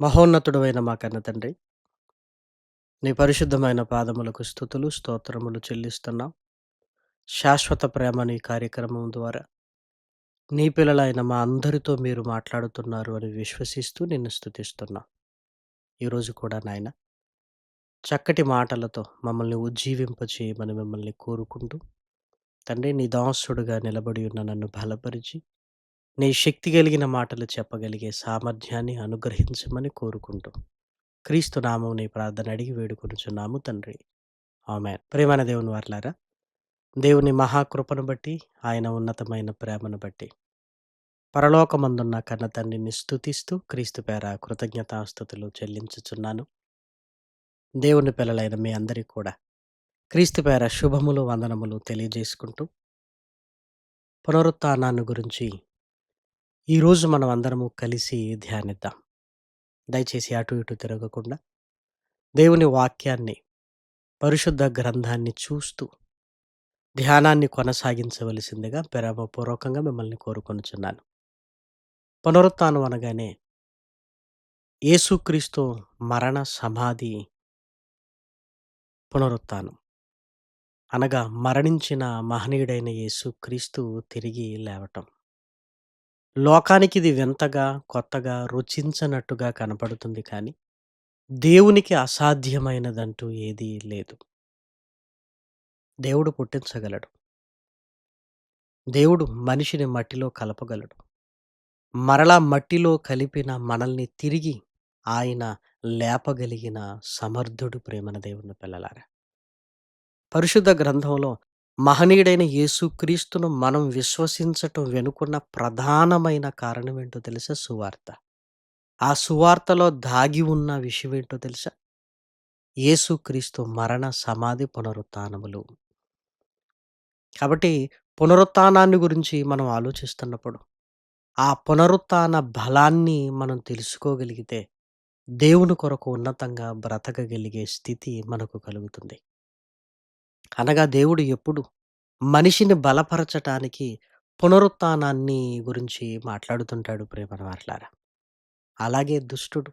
మహోన్నతుడవైన మా కన్న తండ్రి. నీ పరిశుద్ధమైన పాదములకు స్థుతులు స్తోత్రములు చెల్లిస్తున్నాం. శాశ్వత ప్రేమ నీ కార్యక్రమం ద్వారా. నీ పిల్లలైన మా అందరితో మీరు మాట్లాడుతున్నారు అని విశ్వసిస్తూ నిన్ను స్థుతిస్తున్నా. ఈరోజు కూడా నాయన చక్కటి మాటలతో మమ్మల్ని ఉజ్జీవింపచేయమని మిమ్మల్ని కోరుకుంటూ తండ్రి నీ దాసుడుగా నిలబడి ఉన్న నన్ను బలపరిచి నీ శక్తి కలిగిన మాటలు చెప్పగలిగే సామర్థ్యాన్ని అనుగ్రహించమని కోరుకుంటూ క్రీస్తు నామం నీ ప్రార్థన అడిగి వేడుకొనుచున్నాము తండ్రి. ఆమె ప్రేమణ దేవుని వర్లారా దేవుని మహాకృపను బట్టి ఆయన ఉన్నతమైన ప్రేమను బట్టి పరలోకమందున్న కన్న తండ్రిని స్థుతిస్తూ క్రీస్తు పేర కృతజ్ఞతాస్థుతులు చెల్లించుచున్నాను. దేవుని పిల్లలైన మీ అందరికీ కూడా క్రీస్తు పేర శుభములు వందనములు తెలియజేసుకుంటూ పునరుత్థానాన్ని గురించి ఈరోజు మనం అందరము కలిసి ధ్యానిద్దాం. దయచేసి అటు ఇటు తిరగకుండా దేవుని వాక్యాన్ని పరిశుద్ధ గ్రంథాన్ని చూస్తూ ధ్యానాన్ని కొనసాగించవలసిందిగా ప్రేమపూర్వకంగా మిమ్మల్ని కోరుకొనుచున్నాను. పునరుత్నం అనగానే యేసుక్రీస్తు మరణ సమాధి పునరుత్నం అనగా మరణించిన మహనీయుడైన యేసుక్రీస్తు తిరిగి లేవటం. లోకానికి ఇది వింతగా కొత్తగా రుచించనట్టుగా కనపడుతుంది కానీ దేవునికి అసాధ్యమైనదంటూ ఏదీ లేదు. దేవుడు పుట్టించగలడు. దేవుడు మనిషిని మట్టిలో కలపగలడు. మరలా మట్టిలో కలిపిన మనల్ని తిరిగి ఆయన లేపగలిగిన సమర్థుడు ప్రేమన దేవుని పిల్లలారా! పరిశుద్ధ గ్రంథంలో మహనీయుడైన యేసుక్రీస్తును మనం విశ్వసించటం వెనుకున్న ప్రధానమైన కారణం ఏంటో తెలుసా? సువార్త. ఆ సువార్తలో దాగి ఉన్న విషయం ఏంటో తెలుసా? యేసుక్రీస్తు మరణ సమాధి పునరుత్థానములు కాబట్టి పునరుత్థానాన్ని గురించి మనం ఆలోచిస్తున్నప్పుడు ఆ పునరుత్థాన బలాన్ని మనం తెలుసుకోగలిగితే దేవుని కొరకు ఉన్నతంగా బ్రతకగలిగే స్థితి మనకు కలుగుతుంది. అనగా దేవుడు ఎప్పుడు మనిషిని బలపరచటానికి పునరుత్థానాన్ని గురించి మాట్లాడుతుంటాడు ప్రేమన మాట్లాడ అలాగే దుష్టుడు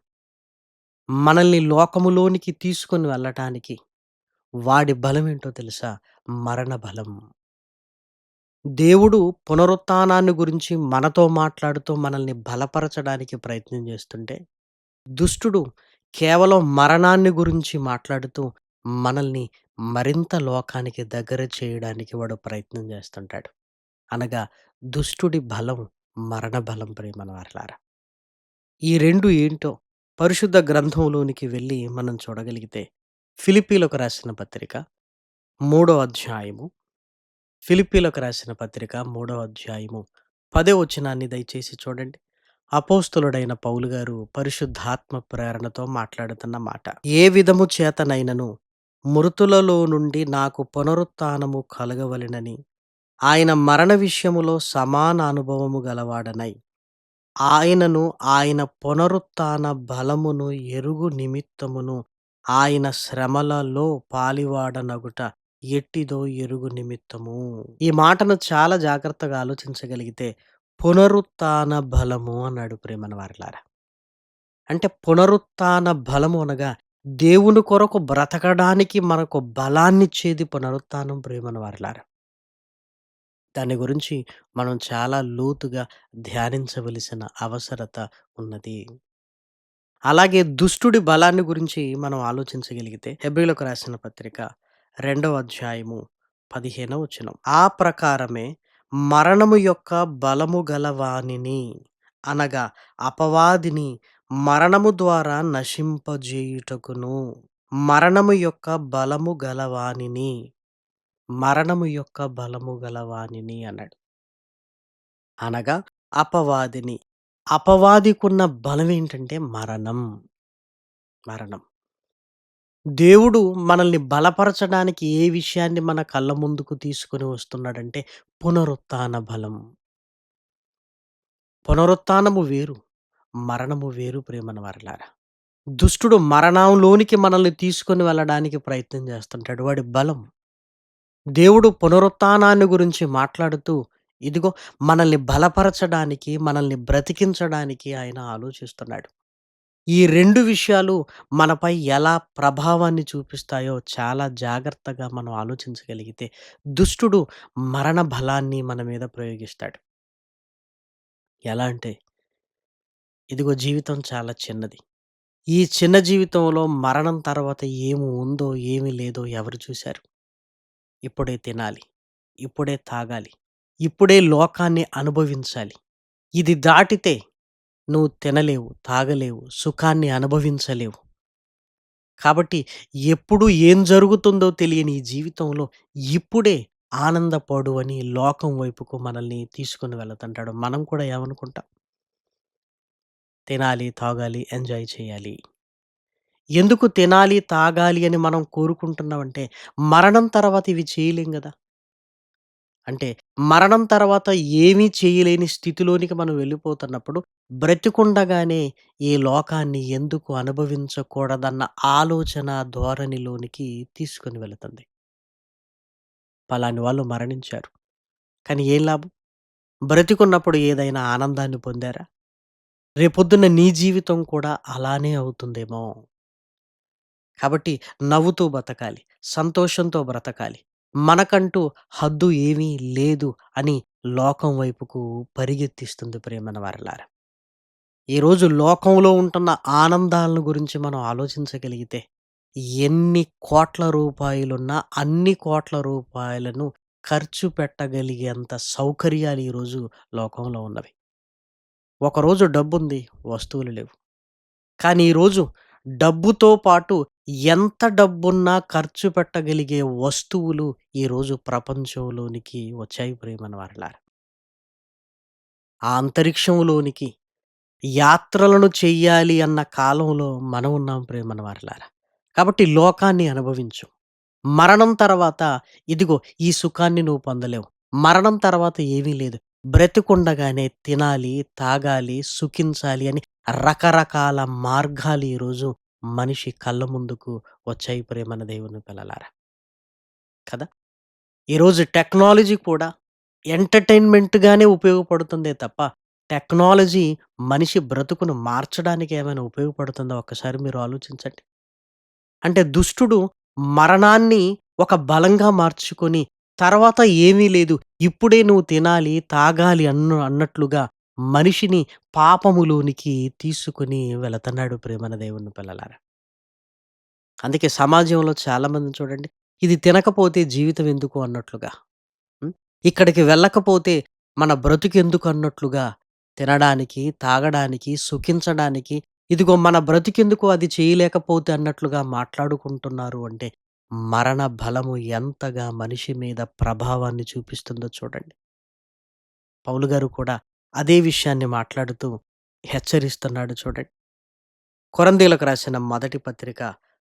మనల్ని లోకములోనికి తీసుకొని వెళ్ళటానికి వాడి బలం ఏంటో తెలుసా? మరణ బలం. దేవుడు పునరుత్థానాన్ని గురించి మనతో మాట్లాడుతూ మనల్ని బలపరచడానికి ప్రయత్నం చేస్తుంటే దుష్టుడు కేవలం మరణాన్ని గురించి మాట్లాడుతూ మనల్ని మరింత లోకానికి దగ్గర చేయడానికి వాడు ప్రయత్నం చేస్తుంటాడు అనగా దుష్టుడి బలం మరణ బలం ప్రేమన వారలారా ఈ రెండు ఏంటో పరిశుద్ధ గ్రంథంలోనికి వెళ్ళి మనం చూడగలిగితే ఫిలిపీలకు రాసిన పత్రిక మూడో అధ్యాయము ఫిలిపీలకు రాసిన పత్రిక మూడో అధ్యాయము పదే వచనాన్ని దయచేసి చూడండి. అపోస్తులుడైన పౌలు గారు పరిశుద్ధాత్మ ప్రేరణతో మాట్లాడుతున్న మాట. ఏ విధము చేతనైనను మృతులలో నుండి నాకు పునరుత్థానము కలగవలెనని ఆయన మరణ విషయములో సమాన అనుభవము గలవాడనై ఆయనను ఆయన పునరుత్థాన బలమును ఎరుగు నిమిత్తమును ఆయన శ్రమలలో పాలివాడనగుట ఎట్టిదో ఎరుగు నిమిత్తము. ఈ మాటను చాలా జాగ్రత్తగా ఆలోచించగలిగితే పునరుత్థాన బలము అన్నాడు ప్రేమన వారిలారా అంటే పునరుత్థాన బలము అనగా దేవుని కొరకు బ్రతకడానికి మనకు బలాన్నిచ్చేది పునరుత్థానం ప్రేమను వారలారా. దాని గురించి మనం చాలా లోతుగా ధ్యానించవలసిన అవసరత ఉన్నది. అలాగే దుష్టుడి బలాన్ని గురించి మనం ఆలోచించగలిగితే హెబ్రీలకు రాసిన పత్రిక రెండవ అధ్యాయము పదిహేనవ వచనం. ఆ ప్రకారమే మరణము యొక్క బలము గలవానిని అనగా అపవాదిని మరణము ద్వారా నశింపజేయుటకును మరణము యొక్క బలము గల వానిని మరణము యొక్క బలము గల అన్నాడు. అనగా అపవాదిని. అపవాదికున్న బలం ఏంటంటే మరణం. మరణం. దేవుడు మనల్ని బలపరచడానికి ఏ విషయాన్ని మన కళ్ళ ముందుకు తీసుకొని వస్తున్నాడంటే పునరుత్న బలం. పునరుత్నము వేరు. మరణము వేరు ప్రేమను వరలారా దుష్టుడు మరణంలోనికి మనల్ని తీసుకొని వెళ్ళడానికి ప్రయత్నం చేస్తుంటాడు. వాడి బలం. దేవుడు పునరుత్నాన్ని గురించి మాట్లాడుతూ ఇదిగో మనల్ని బలపరచడానికి, మనల్ని బ్రతికించడానికి ఆయన ఆలోచిస్తున్నాడు. ఈ రెండు విషయాలు మనపై ఎలా ప్రభావాన్ని చూపిస్తాయో చాలా జాగ్రత్తగా మనం ఆలోచించగలిగితే దుష్టుడు మరణ బలాన్ని మన మీద ప్రయోగిస్తాడు. ఎలా అంటే ఇదిగో జీవితం చాలా చిన్నది. ఈ చిన్న జీవితంలో మరణం తర్వాత ఏమి ఉందో, ఏమి లేదో ఎవరు చూశారు? ఇప్పుడే తినాలి. ఇప్పుడే తాగాలి. ఇప్పుడే లోకాన్ని అనుభవించాలి. ఇది దాటితే నువ్వు తినలేవు, తాగలేవు, సుఖాన్ని అనుభవించలేవు. కాబట్టి ఎప్పుడు ఏం జరుగుతుందో తెలియని ఈ జీవితంలో ఇప్పుడే ఆనందపడు అని లోకం వైపుకు మనల్ని తీసుకొని వెళుతుంటాడు. మనం కూడా ఏమనుకుంటాం? తినాలి, తాగాలి, ఎంజాయ్ చేయాలి. ఎందుకు తినాలి, తాగాలి అని మనం కోరుకుంటున్నామంటే మరణం తర్వాత ఇవి చేయలేం కదా అంటే మరణం తర్వాత ఏమీ చేయలేని స్థితిలోనికి మనం వెళ్ళిపోతున్నప్పుడు బ్రతికుండగానే ఈ లోకాన్ని ఎందుకు అనుభవించకూడదన్న ఆలోచన ధోరణిలోనికి తీసుకుని వెళుతుంది. పలాని వాళ్ళు మరణించారు. కానీ ఏం లాభం? బ్రతికున్నప్పుడు ఏదైనా ఆనందాన్ని పొందారా? రేపొద్దున నీ జీవితం కూడా అలానే అవుతుందేమో! కాబట్టి నవ్వుతూ బతకాలి. సంతోషంతో బ్రతకాలి. మనకంటూ హద్దు ఏమీ లేదు అని లోకం వైపుకు పరిగెత్తిస్తుంది ప్రియమైన వారలారా. ఈరోజు లోకంలో ఉంటున్న ఆనందాలను గురించి మనం ఆలోచించగలిగితే ఎన్ని కోట్ల రూపాయలున్నా అన్ని కోట్ల రూపాయలను ఖర్చు పెట్టగలిగేంత సౌకర్యాలు ఈరోజు లోకంలో ఉన్నవి. ఒకరోజు డబ్బుంది, వస్తువులు లేవు. కానీ ఈరోజు డబ్బుతో పాటు ఎంత డబ్బున్నా ఖర్చు పెట్టగలిగే వస్తువులు ఈరోజు ప్రపంచంలోనికి వచ్చాయి ప్రేమని వారలారు ఆ అంతరిక్షంలోనికి యాత్రలను చెయ్యాలి అన్న కాలంలో మనం ఉన్నాం ప్రేమని వారలారా. కాబట్టి లోకాన్ని అనుభవించు. మరణం తర్వాత ఇదిగో ఈ సుఖాన్ని నువ్వు పొందలేవు. మరణం తర్వాత ఏమీ లేదు. బ్రతికుండగానే తినాలి, తాగాలి, సుఖించాలి అని రకరకాల మార్గాలు ఈరోజు మనిషి కళ్ళ ముందుకు వచ్చాయి ప్రియమైన దేవుని పిల్లలారా. కదా! ఈరోజు టెక్నాలజీ కూడా ఎంటర్‌టైన్‌మెంట్‌గానే ఉపయోగపడుతుందే తప్ప టెక్నాలజీ మనిషి బ్రతుకును మార్చడానికి ఏమైనా ఉపయోగపడుతుందా ఒక్కసారి మీరు ఆలోచించండి. అంటే దుష్టుడు మరణాన్ని ఒక బలంగా మార్చుకొని తర్వాత ఏమీ లేదు. ఇప్పుడే నువ్వు తినాలి, తాగాలి అన్న అన్నట్లుగా మనిషిని పాపములోనికి తీసుకొని వెళుతున్నాడు ప్రేమన దేవుని పిల్లలారా. అందుకే సమాజంలో చాలామంది చూడండి. ఇది తినకపోతే జీవితం ఎందుకు అన్నట్లుగా. ఇక్కడికి వెళ్ళకపోతే మన బ్రతుకెందుకు అన్నట్లుగా తినడానికి, తాగడానికి, సుఖించడానికి ఇదిగో మన బ్రతికెందుకు అది చేయలేకపోతే అన్నట్లుగా మాట్లాడుకుంటున్నారు అంటే మరణ బలము ఎంతగా మనిషి మీద ప్రభావాన్ని చూపిస్తుందో చూడండి. పౌలు గారు కూడా అదే విషయాన్ని మాట్లాడుతూ హెచ్చరిస్తున్నాడు చూడండి. కొరందీలకు రాసిన మొదటి పత్రిక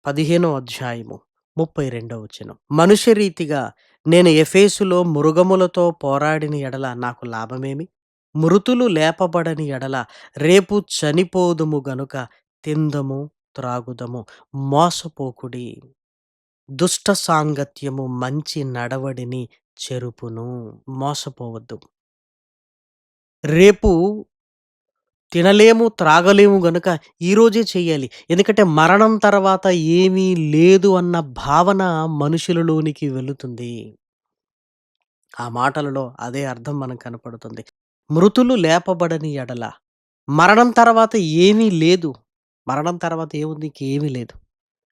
15 అధ్యాయము 32 వచనం. మనుష్య రీతిగా నేను ఎఫేసులో మృగములతో పోరాడిన ఎడల నాకు లాభమేమి? మృతులు లేపబడని ఎడల రేపు చనిపోదుము గనుక తిందము, త్రాగుదము, మోసపోకుడి. దుష్ట సాంగత్యము మంచి నడవడిని చెరుపును. మోసపోవద్దు. రేపు తినలేము, త్రాగలేము గనుక ఈరోజే చేయాలి ఎందుకంటే మరణం తర్వాత ఏమీ లేదు అన్న భావన మనుషులలోనికి వెళుతుంది. ఆ మాటలలో అదే అర్థం మనకు కనపడుతుంది. మృతులు లేపబడని ఎడల మరణం తర్వాత ఏమీ లేదు. మరణం తర్వాత ఏముంది? ఇంకేమీ లేదు.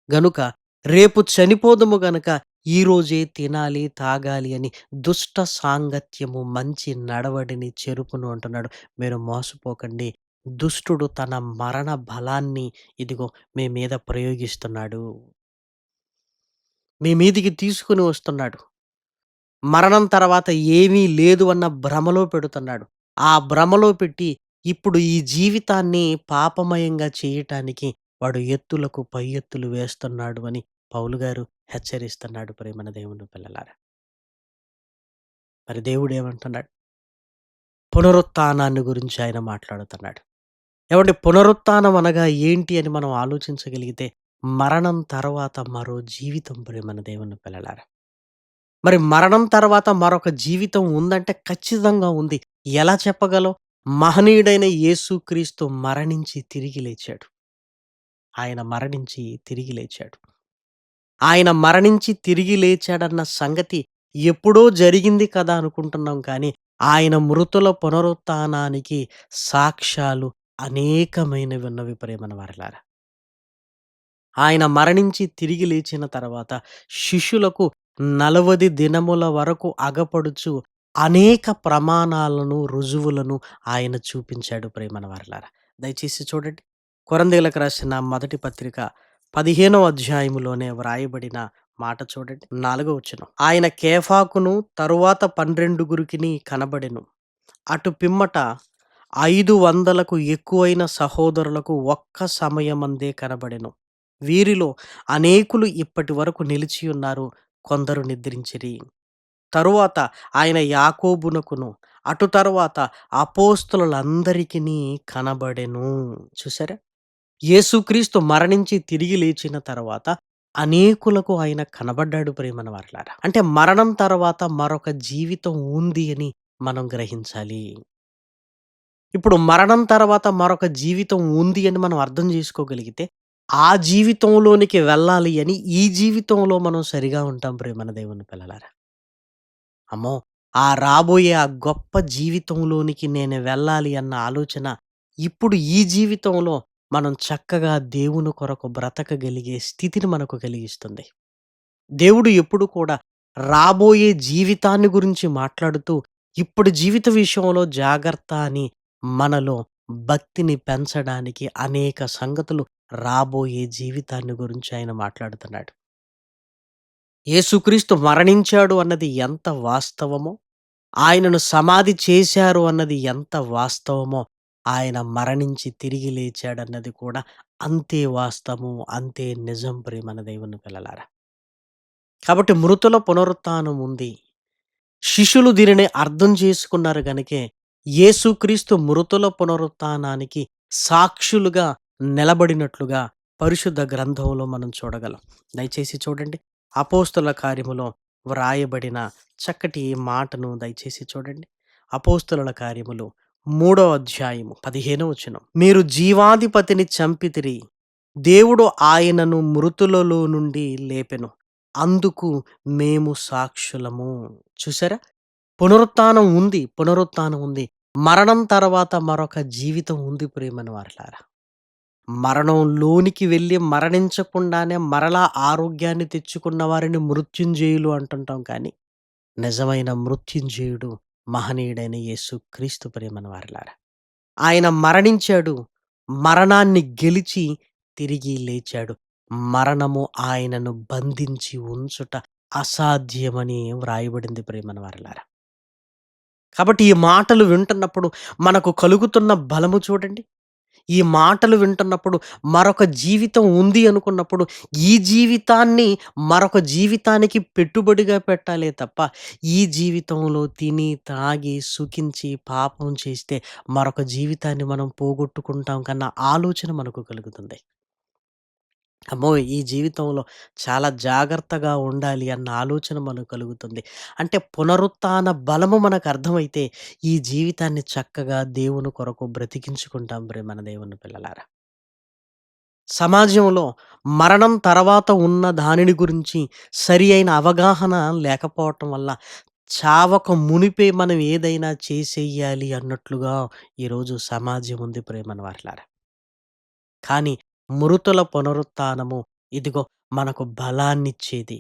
గనుక రేపు చనిపోదుము గనక ఈరోజే తినాలి, తాగాలి అని దుష్ట సాంగత్యము మంచి నడవడిని చెరుపును అంటున్నాడు. మీరు మోసపోకండి. దుష్టుడు తన మరణ బలాన్ని ఇదిగో మీ మీద ప్రయోగిస్తున్నాడు. మీ మీదికి తీసుకుని వస్తున్నాడు. మరణం తర్వాత ఏమీ లేదు అన్న భ్రమలో పెడుతున్నాడు. ఆ భ్రమలో పెట్టి ఇప్పుడు ఈ జీవితాన్ని పాపమయంగా చేయటానికి వాడు ఎత్తులకు పై ఎత్తులు వేస్తున్నాడు అని పౌలు గారు హెచ్చరిస్తున్నాడు ప్రేమన దేవుని పిల్లలారా. మరి దేవుడు ఏమంటున్నాడు? పునరుత్నాన్ని గురించి ఆయన మాట్లాడుతున్నాడు. ఏమంటే పునరుత్నం అనగా ఏంటి అని మనం ఆలోచించగలిగితే మరణం తర్వాత మరో జీవితం ప్రేమన దేవుని పిల్లలారా. మరి మరణం తర్వాత మరొక జీవితం ఉందంటే ఖచ్చితంగా ఉంది. ఎలా చెప్పగలం? మహనీయుడైన యేసుక్రీస్తు మరణించి తిరిగి లేచాడు. ఆయన మరణించి తిరిగి లేచాడు. ఆయన మరణించి తిరిగి లేచాడన్న సంగతి ఎప్పుడో జరిగింది కదా అనుకుంటున్నాం కానీ ఆయన మృతుల పునరుత్థానానికి సాక్ష్యాలు అనేకమైనవి ఉన్నవి ప్రేమన వారిలారా ఆయన మరణించి తిరిగి లేచిన తర్వాత శిష్యులకు నలవది దినముల వరకు అగపడుచు అనేక ప్రమాణాలను, రుజువులను ఆయన చూపించాడు ప్రేమన వారిలారా దయచేసి చూడండి. కొరందేలకు రాసిన మొదటి పత్రిక 15వ అధ్యాయములోనే వ్రాయబడిన మాట చూడండి. నాలుగో వచ్చిన ఆయన కేఫాకును తరువాత పన్నెండుగురికిని కనబడెను. అటు పిమ్మట ఐదు వందలకు ఎక్కువైన సహోదరులకు ఒక్క సమయమందే కనబడెను. వీరిలో అనేకులు ఇప్పటి వరకు నిలిచియున్నారు. కొందరు నిద్రించిరి. తరువాత ఆయన యాకోబునకును అటు తరువాత అపోస్తులందరికీ కనబడెను. చూసారా? యేసుక్రీస్తు మరణించి తిరిగి లేచిన తర్వాత అనేకులకు ఆయన కనబడ్డాడు ప్రేమన వారలారా. అంటే మరణం తర్వాత మరొక జీవితం ఉంది అని మనం గ్రహించాలి. ఇప్పుడు మరణం తర్వాత మరొక జీవితం ఉంది అని మనం అర్థం చేసుకోగలిగితే ఆ జీవితంలోనికి వెళ్ళాలి అని ఈ జీవితంలో మనం సరిగా ఉంటాం ప్రేమన దేవుని పిల్లలారా. అమ్మో! ఆ రాబోయే ఆ గొప్ప జీవితంలోనికి నేను వెళ్ళాలి అన్న ఆలోచన ఇప్పుడు ఈ జీవితంలో మనం చక్కగా దేవుని కొరకు బ్రతకగలిగే స్థితిని మనకు కలిగిస్తుంది. దేవుడు ఎప్పుడు కూడా రాబోయే జీవితాన్ని గురించి మాట్లాడుతూ ఇప్పుడు జీవిత విషయంలో జాగ్రత్త అని మనలో భక్తిని పెంచడానికి అనేక సంగతులు రాబోయే జీవితాన్ని గురించి ఆయన మాట్లాడుతున్నాడు. యేసుక్రీస్తు మరణించాడు అన్నది ఎంత వాస్తవమో, ఆయనను సమాధి చేశారు అన్నది ఎంత వాస్తవమో, ఆయన మరణించి తిరిగి లేచాడన్నది కూడా అంతే వాస్తవము అంతే నిజం ప్రేమన దేవుని పిల్లలారా. కాబట్టి మృతుల పునరుత్నం ఉంది. శిష్యులు దీనిని అర్థం చేసుకున్నారు గనుకే యేసుక్రీస్తు మృతుల పునరుత్నానికి సాక్షులుగా నిలబడినట్లుగా పరిశుద్ధ గ్రంథంలో మనం చూడగలం. దయచేసి చూడండి. అపోస్తుల కార్యములో వ్రాయబడిన చక్కటి మాటను దయచేసి చూడండి. అపోస్తుల కార్యములు మూడో అధ్యాయము 15వ వచనం. మీరు జీవాధిపతిని చంపితిరి. దేవుడు ఆయనను మృతులలో నుండి లేపెను. అందుకు మేము సాక్షులము. చూసారా? పునరుత్నం ఉంది. పునరుత్నం ఉంది. మరణం తర్వాత మరొక జీవితం ఉంది ప్రియమైన వారలారా. మరణంలోనికి వెళ్ళి మరణించకుండానే మరలా ఆరోగ్యాన్ని తెచ్చుకున్న వారిని మృత్యుంజయులు అంటుంటాం కానీ నిజమైన మృత్యుంజయుడు మహనీయుడైన యేసుక్రీస్తు ప్రియమైన వారలారా. ఆయన మరణించాడు. మరణాన్ని గెలిచి తిరిగి లేచాడు. మరణము ఆయనను బంధించి ఉంచుట అసాధ్యమని వ్రాయబడింది ప్రియమైన వారలారా. కాబట్టి ఈ మాటలు వింటున్నప్పుడు మనకు కలుగుతున్న బలము చూడండి. ఈ మాటలు వింటున్నప్పుడు మరొక జీవితం ఉంది అనుకున్నప్పుడు ఈ జీవితాన్ని మరొక జీవితానికి పెట్టుబడిగా పెట్టాలే తప్ప ఈ జీవితంలో తిని, తాగి, సుఖించి, పాపం చేస్తే మరొక జీవితాన్ని మనం పోగొట్టుకుంటాం కన్న ఆలోచన మనకు కలుగుతుంది. అమ్మో! ఈ జీవితంలో చాలా జాగ్రత్తగా ఉండాలి అన్న ఆలోచన మనకు కలుగుతుంది. అంటే పునరుత్థాన బలము మనకు అర్థమైతే ఈ జీవితాన్ని చక్కగా దేవుని కొరకు బ్రతికించుకుంటాం ప్రియమైన దేవుని పిల్లలారా. సమాజంలో మరణం తర్వాత ఉన్న దానిని గురించి సరి అయిన అవగాహన లేకపోవటం వల్ల చావక మునిపే మనం ఏదైనా చేసేయాలి అన్నట్లుగా ఈరోజు సమాజం ఉంది ప్రియమైన వారలారా. కానీ మృతుల పునరుత్నము ఇదిగో మనకు బలాన్నిచ్చేది.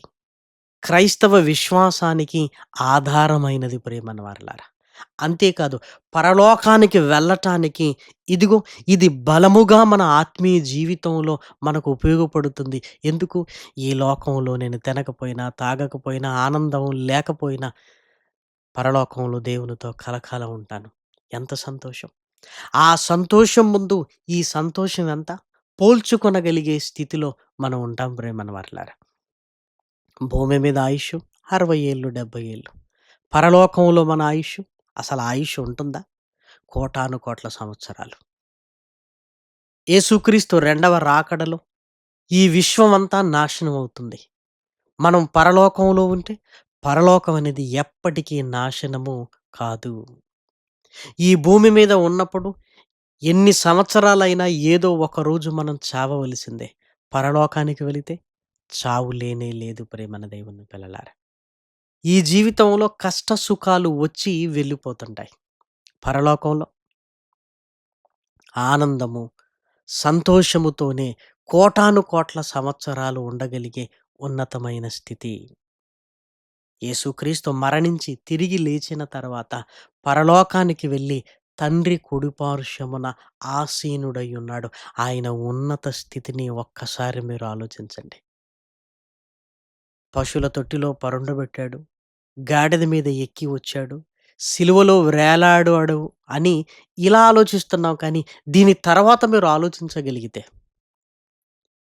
క్రైస్తవ విశ్వాసానికి ఆధారమైనది ప్రియమైన వారలారా. అంతేకాదు పరలోకానికి వెళ్ళటానికి ఇదిగో ఇది బలముగా మన ఆత్మీయ జీవితంలో మనకు ఉపయోగపడుతుంది. ఎందుకు? ఈ లోకంలో నేను తినకపోయినా, తాగకపోయినా, ఆనందం లేకపోయినా పరలోకంలో దేవునితో కలకాలం ఉంటాను. ఎంత సంతోషం! ఆ సంతోషం ముందు ఈ సంతోషం ఎంత? పోల్చుకొనగలిగే స్థితిలో మనం ఉంటాం ప్రియమైన వర్లారా భూమి మీద ఆయుష్ అరవై ఏళ్ళు, 70 ఏళ్ళు. పరలోకంలో మన ఆయుష్ అసలు ఆయుష్ ఉంటుందా? కోటాను కోట్ల సంవత్సరాలు. యేసుక్రీస్తు రెండవ రాకడలో ఈ విశ్వం అంతా నాశనం అవుతుంది. మనం పరలోకంలో ఉంటే పరలోకం అనేది ఎప్పటికీ నాశనము కాదు. ఈ భూమి మీద ఉన్నప్పుడు ఎన్ని సంవత్సరాలైనా ఏదో ఒక రోజు మనం చావవలసిందే. పరలోకానికి వెళితే చావు లేనే లేదు ప్రియమైన దేవుని పిల్లలారా. ఈ జీవితంలో కష్ట సుఖాలు వచ్చి వెళ్ళిపోతుంటాయి. పరలోకంలో ఆనందము, సంతోషముతోనే కోటాను కోట్ల సంవత్సరాలు ఉండగలిగే ఉన్నతమైన స్థితి. యేసుక్రీస్తు మరణించి తిరిగి లేచిన తర్వాత పరలోకానికి వెళ్ళి తండ్రి కుడిపార్శ్వమున ఆసీనుడై ఉన్నాడు. ఆయన ఉన్నత స్థితిని ఒక్కసారి మీరు ఆలోచించండి. పశువుల తొట్టిలో పరుండబెట్టాడు. గాడిద మీద ఎక్కి వచ్చాడు. సిలువలో వేలాడాడు అని ఇలా ఆలోచిస్తున్నాం కానీ దీని తర్వాత మీరు ఆలోచించగలిగితే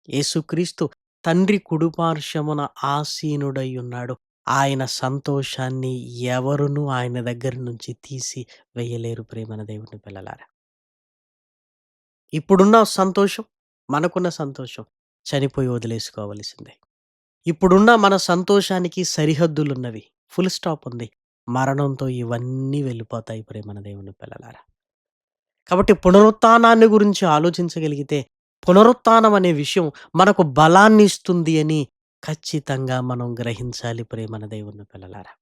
యేసుక్రీస్తు తండ్రి కుడిపార్శ్వమున ఆసీనుడై ఉన్నాడు. ఆయన సంతోషాన్ని ఎవరునూ ఆయన దగ్గర నుంచి తీసి వేయలేరు ప్రేమన దేవుని పిల్లలారా. ఇప్పుడున్న సంతోషం, మనకున్న సంతోషం చనిపోయి వదిలేసుకోవలసిందే. ఇప్పుడున్న మన సంతోషానికి సరిహద్దులున్నవి. ఫుల్ స్టాప్ ఉంది. మరణంతో ఇవన్నీ వెళ్ళిపోతాయి ప్రేమన దేవుని పిల్లలారా. కాబట్టి పునరుత్థానాన్ని గురించి ఆలోచించగలిగితే పునరుత్థానం అనే విషయం మనకు బలాన్ని ఇస్తుంది అని ఖచ్చితంగా మనం గ్రహించాలి ప్రేమన దేవుని పిల్లలారా.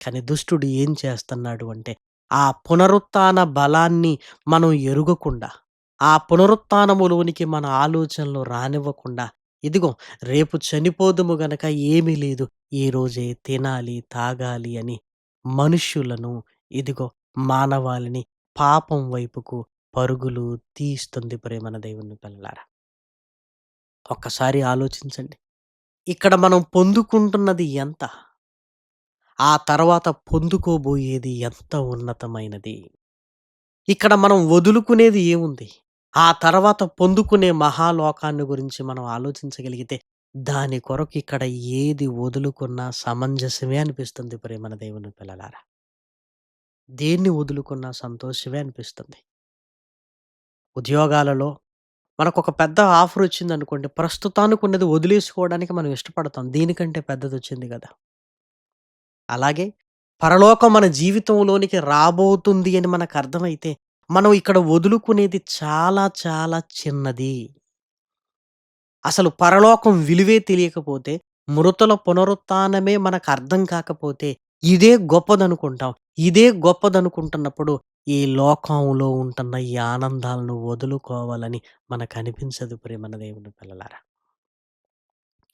కానీ దుష్టుడు ఏం చేస్తున్నాడు అంటే ఆ పునరుత్థాన బలాన్ని మనం ఎరుగకుండా, ఆ పునరుత్థానములోనికి మన ఆలోచనలు రానివ్వకుండా ఇదిగో రేపు చనిపోదుము గనక ఏమీ లేదు. ఈరోజే తినాలి, తాగాలి అని మనుష్యులను ఇదిగో మానవాళిని పాపం వైపుకు పరుగులు తీస్తుంది ప్రేమన దేవుని పిల్లలారా. ఒక్కసారి ఆలోచించండి. ఇక్కడ మనం పొందుకుంటున్నది ఎంత? ఆ తర్వాత పొందుకోబోయేది ఎంత ఉన్నతమైనది? ఇక్కడ మనం వదులుకునేది ఏముంది? ఆ తర్వాత పొందుకునే మహాలోకాన్ని గురించి మనం ఆలోచించగలిగితే దాని కొరకు ఇక్కడ ఏది వదులుకున్నా సమంజసమే అనిపిస్తుంది ప్రియమైన దేవుని పిల్లలారా. దేన్ని వదులుకున్నా సంతోషమే అనిపిస్తుంది. ఉద్యోగాలలో మనకొక పెద్ద ఆఫర్ వచ్చిందనుకోండి. ప్రస్తుతానికి ఉన్నది వదిలేసుకోవడానికి మనం ఇష్టపడతాం. దీనికంటే పెద్దదొచ్చింది గదా! అలాగే పరలోకం మన జీవితంలోనికి రాబోతుంది అని మనకు అర్థమైతే మనం ఇక్కడ వదులుకునేది చాలా చాలా చిన్నది. అసలు పరలోకం విలువే తెలియకపోతే, మృతుల పునరుత్థానమే మనకు అర్థం కాకపోతే ఇదే గొప్పదనుకుంటాం. ఇదే గొప్పదనుకుంటున్నప్పుడు ఈ లోకంలో ఉంటున్న ఈ ఆనందాలను వదులుకోవాలని మనకనిపించదు ప్రేమన దేవుని పిల్లలారా.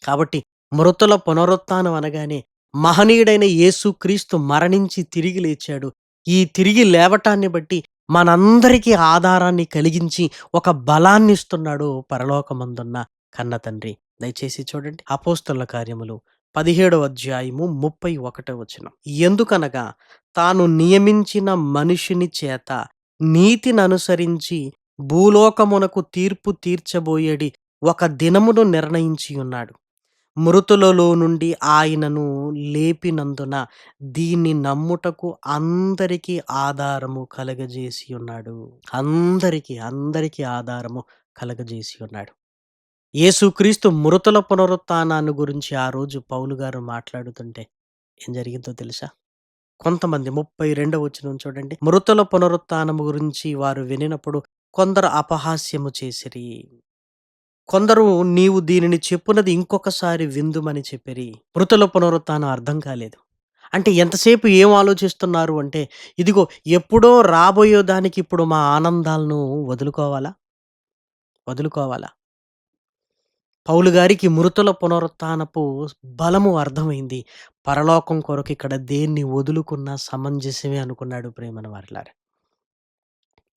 కాబట్టి మృతుల పునరుత్నం అనగానే మహనీయుడైన యేసుక్రీస్తు మరణించి తిరిగి లేచాడు. ఈ తిరిగి లేవటాన్ని బట్టి మనందరికీ ఆధారాన్ని కలిగించి ఒక బలాన్ని ఇస్తున్నాడు పరలోకమందున్న కన్న తండ్రి. దయచేసి చూడండి. అపోస్తుల కార్యములు పదిహేడవ అధ్యాయము ముప్పై ఒకటో వచనం. ఎందుకనగా తాను నియమించిన మనిషిని చేత నీతిని అనుసరించి భూలోకమునకు తీర్పు తీర్చబోయేడి ఒక దినమును నిర్ణయించి ఉన్నాడు మృతులలో నుండి ఆయనను లేపినందున దీన్ని నమ్ముటకు అందరికీ ఆధారము కలగజేసి ఉన్నాడు అందరికీ అందరికీ ఆధారము కలగజేసి ఉన్నాడు యేసుక్రీస్తు మృతుల పునరుత్థానాన్ని గురించి ఆ రోజు పౌలు గారు మాట్లాడుతుంటే ఏం జరిగిందో తెలుసా? కొంతమంది ముప్పై రెండవ వచ్చిన చూడండి. మృతుల పునరుత్థానము గురించి వారు వినినప్పుడు కొందరు అపహాస్యము చేసిరి. కొందరు నీవు దీనిని చెప్పున్నది ఇంకొకసారి విందుమని చెప్పిరి. మృతుల పునరుత్థానం అర్థం కాలేదు. అంటే ఎంతసేపు ఏం ఆలోచిస్తున్నారు అంటే ఇదిగో ఎప్పుడో రాబోయే దానికి ఇప్పుడు మా ఆనందాలను వదులుకోవాలా? వదులుకోవాలా? పౌలు గారికి మృతుల పునరుత్థానపు బలము అర్థమైంది. పరలోకం కొరకు ఇక్కడ దేన్ని వదులుకున్నా సమంజసమే అనుకున్నాడు ప్రేమన వారిలారా.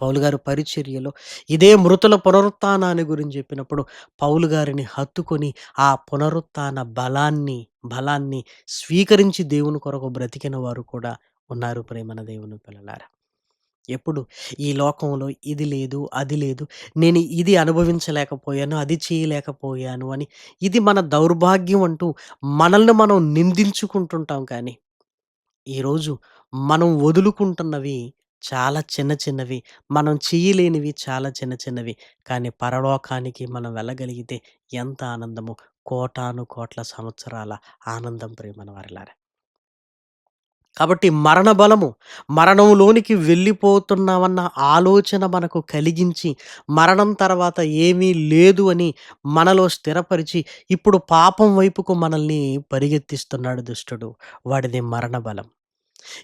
పౌలు గారు పరిచర్యలో ఇదే మృతుల పునరుత్థానాన్ని గురించి చెప్పినప్పుడు పౌలు గారిని హత్తుకొని ఆ పునరుత్థాన బలాన్ని బలాన్ని స్వీకరించి దేవుని కొరకు బ్రతికిన వారు కూడా ఉన్నారు ప్రేమన దేవుని పిల్లలారా. ఎప్పుడు? ఈ లోకంలో ఇది లేదు అది లేదు. నేను ఇది అనుభవించలేకపోయాను అది చేయలేకపోయాను అని. ఇది మన దౌర్భాగ్యం అంటూ మనల్ని మనం నిందించుకుంటుంటాం కానీ ఈరోజు మనం వదులుకుంటున్నవి చాలా చిన్న చిన్నవి మనం చేయలేనివి చాలా చిన్న చిన్నవి. కానీ పరలోకానికి మనం వెళ్ళగలిగితే ఎంత ఆనందము కోటాను కోట్ల సంవత్సరాల ఆనందం ప్రేమన వారిలారా. కాబట్టి మరణ బలము మరణంలోనికి వెళ్ళిపోతున్నామన్న ఆలోచన మనకు కలిగించి మరణం తర్వాత ఏమీ లేదు అని మనలో స్థిరపరిచి ఇప్పుడు పాపం వైపుకు మనల్ని పరిగెత్తిస్తున్నాడు దుష్టుడు. వాడిది మరణ బలం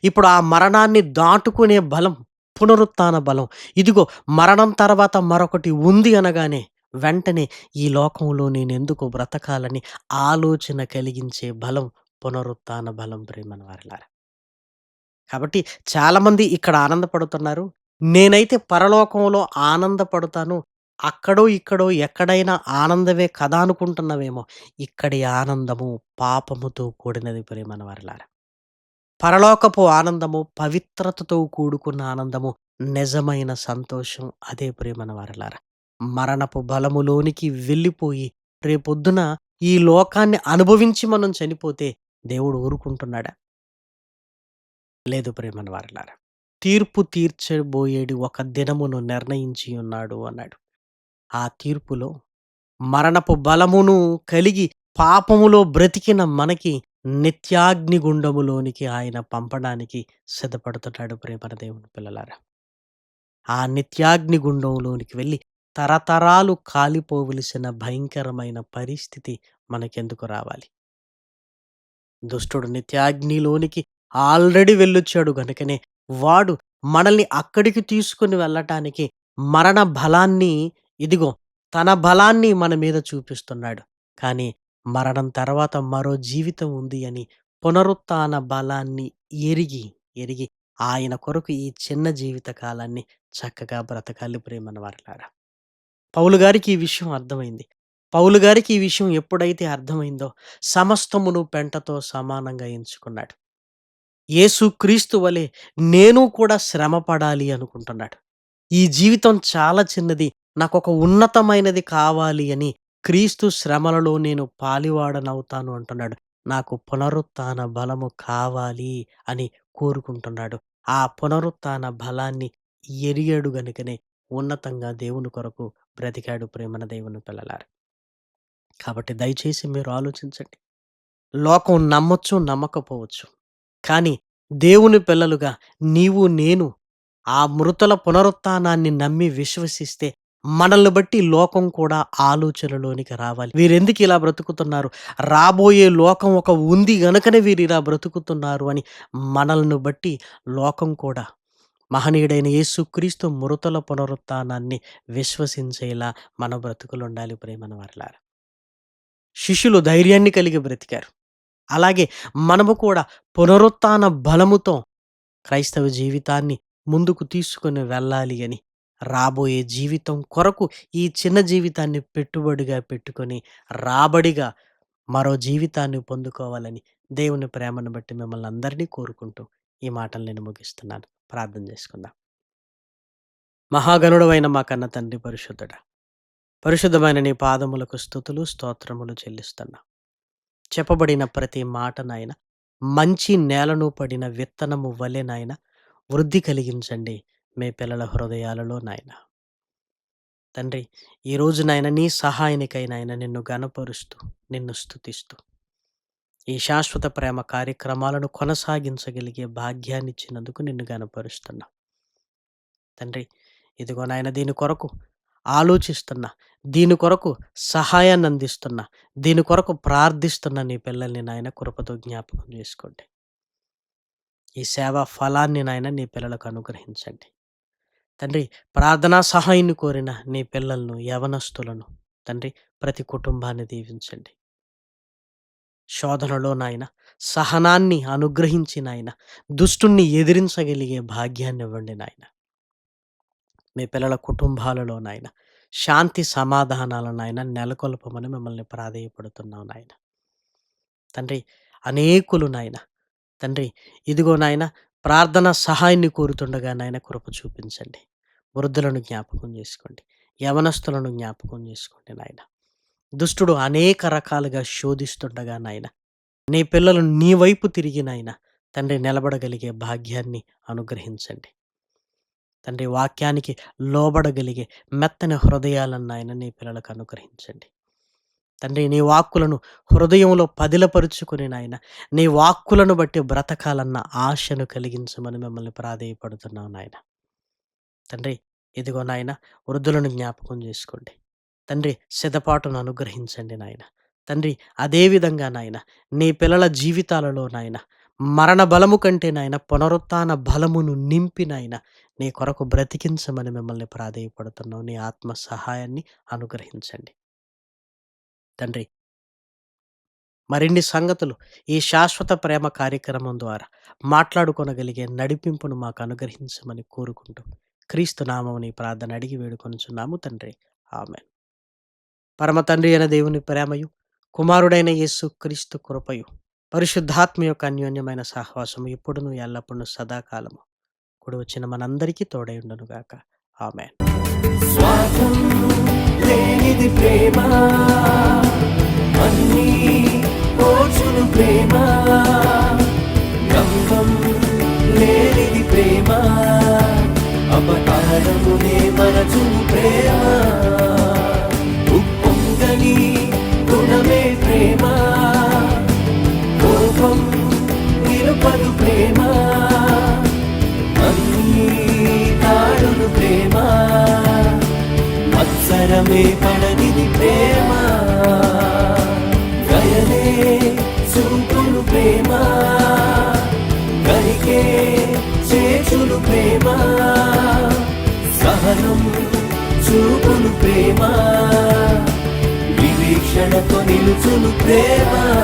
ఇప్పుడు ఆ మరణాన్ని దాటుకునే బలం పునరుత్థాన బలం. ఇదిగో మరణం తర్వాత మరొకటి ఉంది అనగానే వెంటనే ఈ లోకంలో నేను ఎందుకు బ్రతకాలని ఆలోచన కలిగించే బలం పునరుత్థాన బలం ప్రేమన వారిలారా కాబట్టి చాలామంది ఇక్కడ ఆనందపడుతున్నారు. నేనైతే పరలోకంలో ఆనందపడతాను. అక్కడో ఇక్కడో ఎక్కడైనా ఆనందమే కదా అనుకుంటున్నావేమో. ఇక్కడి ఆనందము పాపముతో కూడినది ప్రేమన వారిలారా. పరలోకపు ఆనందము పవిత్రతతో కూడుకున్న ఆనందము నిజమైన సంతోషం అదే ప్రేమన మరణపు బలములోనికి వెళ్ళిపోయి రేపొద్దున ఈ లోకాన్ని అనుభవించి మనం చనిపోతే దేవుడు ఊరుకుంటున్నాడా? లేదు ప్రేమన వారలారా. తీర్పు తీర్చబోయేడు ఒక దినమును నిర్ణయించి ఉన్నాడు అన్నాడు. ఆ తీర్పులో మరణపు బలమును కలిగి పాపములో బ్రతికిన మనకి నిత్యాగ్నిగుండములోనికి ఆయన పంపడానికి సిద్ధపడుతున్నాడు ప్రేమన దేవుని పిల్లలారా. ఆ నిత్యాగ్నిగుండంలోనికి వెళ్ళి తరతరాలు కాలిపోవలసిన భయంకరమైన పరిస్థితి మనకెందుకు రావాలి? దుష్టుడు నిత్యాగ్నిలోనికి ఆల్రెడీ వెళ్ళొచ్చాడు గనుకనే. వాడు మనల్ని అక్కడికి తీసుకుని వెళ్ళటానికి మరణ బలాన్ని ఇదిగో తన బలాన్ని మన మీద చూపిస్తున్నాడు. కానీ మరణం తర్వాత మరో జీవితం ఉంది అని పునరుత్న బలాన్ని ఎరిగి ఎరిగి ఆయన కొరకు ఈ చిన్న జీవిత కాలాన్ని చక్కగా బ్రతకాలి ప్రేమన వారలారా. పౌలు గారికి ఈ విషయం అర్థమైంది. పౌలు గారికి ఈ విషయం ఎప్పుడైతే అర్థమైందో సమస్తమును పెంటతో సమానంగా ఎంచుకున్నాడు. యేసుక్రీస్తు వలె నేను కూడా శ్రమ పడాలి అనుకుంటున్నాడు. ఈ జీవితం చాలా చిన్నది నాకు ఒక ఉన్నతమైనది కావాలి అని క్రీస్తు శ్రమలలో నేను పాలివాడనవుతాను అంటున్నాడు. నాకు పునరుత్న బలము కావాలి అని కోరుకుంటున్నాడు. ఆ పునరుత్న బలాన్ని ఎరిగాడు గనుకనే ఉన్నతంగా దేవుని కొరకు బ్రతికాడు ప్రేమన దేవుని పిల్లలారు. కాబట్టి దయచేసి మీరు ఆలోచించండి. లోకం నమ్మొచ్చు నమ్మకపోవచ్చు. కానీ దేవుని పిల్లలుగా నీవు నేను ఆ మృతుల పునరుత్నాన్ని నమ్మి విశ్వసిస్తే మనల్ని బట్టి లోకం కూడా ఆలోచనలోనికి రావాలి. వీరెందుకు ఇలా బ్రతుకుతున్నారు? రాబోయే లోకం ఒక ఉంది గనుకనే వీరు ఇలా బ్రతుకుతున్నారు అని మనల్ని బట్టి లోకం కూడా మహనీయుడైన యేసుక్రీస్తు మృతుల పునరుత్థానాన్ని విశ్వసించేలా మన బ్రతుకులు ఉండాలి ప్రేమన వారలారా శిష్యులు ధైర్యాన్ని కలిగి బ్రతికారు. అలాగే మనము కూడా పునరుత్న బలముతో క్రైస్తవ జీవితాన్ని ముందుకు తీసుకొని వెళ్ళాలి అని రాబోయే జీవితం కొరకు ఈ చిన్న జీవితాన్ని పెట్టుబడిగా పెట్టుకొని రాబడిగా మరో జీవితాన్ని పొందుకోవాలని దేవుని ప్రేమను బట్టి మిమ్మల్ని అందరినీ కోరుకుంటూ ఈ మాటలు నేను ముగిస్తున్నాను. ప్రార్థన చేసుకుందాం. మహాగణుడవైన మా కన్న తండ్రి పరిశుద్ధుడ పరిశుద్ధమైన నీ పాదములకు స్థుతులు స్తోత్రములు చెల్లిస్తున్నా. చెప్పబడిన ప్రతి మాట నాయన మంచి నేలను పడిన విత్తనము వలె నాయన వృద్ధి కలిగించండి మీ పిల్లల హృదయాలలో నాయన. తండ్రి ఈ రోజు నాయన నీ సహాయానికై నాయన నిన్ను గనపరుస్తూ నిన్ను స్తుతిస్తూ ఈ శాశ్వత ప్రేమ కార్యక్రమాలను కొనసాగించగలిగే భాగ్యాన్ని ఇచ్చినందుకు నిన్ను గనపరుస్తున్నా తండ్రి ఇదిగో నాయన దీని కొరకు ఆలోచిస్తున్నా. దీని కొరకు సహాయాన్ని అందిస్తున్నా. దీని కొరకు ప్రార్థిస్తున్న నీ పిల్లల్ని నాయన కృపతో జ్ఞాపకం చేసుకోండి ఈ సేవా ఫలాన్ని నాయన నీ పిల్లలకు అనుగ్రహించండి. తండ్రి ప్రార్థనా సహాయాన్ని కోరిన నీ పిల్లలను యవనస్తులను తండ్రి ప్రతి కుటుంబాన్ని దీవించండి. శోధనలో నాయన సహనాన్ని అనుగ్రహించి నాయన దుష్టుణ్ణి ఎదిరించగలిగే భాగ్యాన్ని ఇవ్వండి నాయన. మీ పిల్లల కుటుంబాలలో నాయన. శాంతి సమాధానాలను నాయన నెలకొల్పమని మిమ్మల్ని ప్రాధేయపడుతున్నాం నాయన. తండ్రి అనేకులు నాయన. తండ్రి ఇదిగో నాయన ప్రార్థన సహాయాన్ని కోరుతుండగా నాయన కృప చూపించండి. వృద్ధులను జ్ఞాపకం చేసుకోండి. యవనస్తులను జ్ఞాపకం చేసుకోండి నాయన. దుష్టుడు అనేక రకాలుగా శోధిస్తుండగా నాయన. నీ పిల్లలు నీ వైపు తిరిగి నాయన. తండ్రి నిలబడగలిగే భాగ్యాన్ని అనుగ్రహించండి. తండ్రి వాక్యానికి లోబడగలిగే మెత్తని హృదయాలను నాయన నీ పిల్లలకు అనుగ్రహించండి. తండ్రి నీ వాక్కులను హృదయంలో పదిలపరుచుకుని నాయన నీ వాక్కులను బట్టి బ్రతకాలన్న ఆశను కలిగించమని మిమ్మల్ని ప్రాధేయపడుతున్నాం నాయన. తండ్రి ఇదిగో నాయన వృద్ధులను జ్ఞాపకం చేసుకోండి. తండ్రి సిద్ధపాటును అనుగ్రహించండి నాయన. తండ్రి అదేవిధంగా నాయన నీ పిల్లల జీవితాలలో నాయన మరణ బలము కంటే నాయన పునరుత్న బలమును నింపి నాయన నీ కొరకు బ్రతికించమని మిమ్మల్ని ప్రాధేయపడుతున్నావు నీ ఆత్మ సహాయాన్ని అనుగ్రహించండి. తండ్రి మరిన్ని సంగతులు ఈ శాశ్వత ప్రేమ కార్యక్రమం ద్వారా మాట్లాడుకొనగలిగే నడిపింపును మాకు అనుగ్రహించమని కోరుకుంటూ క్రీస్తు నామముని ప్రార్థన అడిగి వేడుకొనుచున్నాము తండ్రి. ఆమె పరమ తండ్రి అయిన దేవుని ప్రేమయు కుమారుడైన యేసు క్రీస్తు కృపయు పరిశుద్ధాత్మ యొక్క అన్యోన్యమైన సహవాసము ఎప్పుడును ఎల్లప్పుడూ సదాకాలము. కుడి వచ్చిన మనందరికీ తోడైండును గాక. ఆమె లేనిది ప్రేమ అన్నీ ఓర్చును ప్రేమ. గంగం లేనిది ప్రేమ అపకారమునే మరచును ప్రేమ. నిలుపదు ప్రేమ. అన్నీ తాడును ప్రేమ. మత్సరమే పడనిది ప్రేమ. గయనే చూపును ప్రేమ. గరికే చేచులు ప్రేమ. సహనం చూపును ప్రేమ. వివీక్షణతో నిలుచును ప్రేమ.